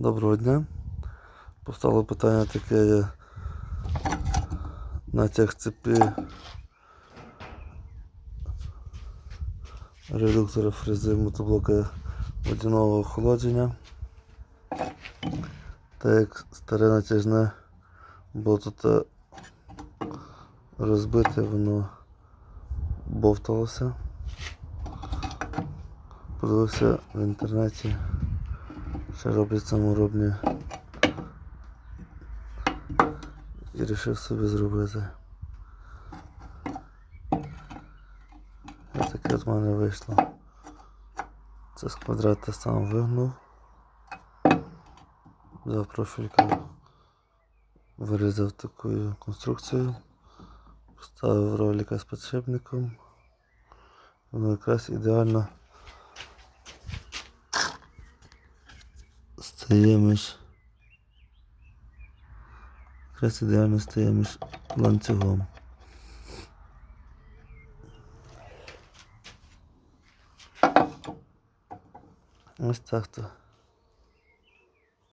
Доброго дня. Постало питання таке є натяг цепі редуктора фрези мотоблока водяного охолодження. Так як старе натяжне було тут розбите, воно бовталося. Подивився в інтернеті, що роблять саморобні. І вирішив собі зробити. Ось таке от мене вийшло. Це з квадрата сам вигнув. Взяв профілька, вирізав таку конструкцію, поставив ролика з підшипником. Воно якраз ідеально стає між якраз ідеально стає між ланцюгом. Ось так то.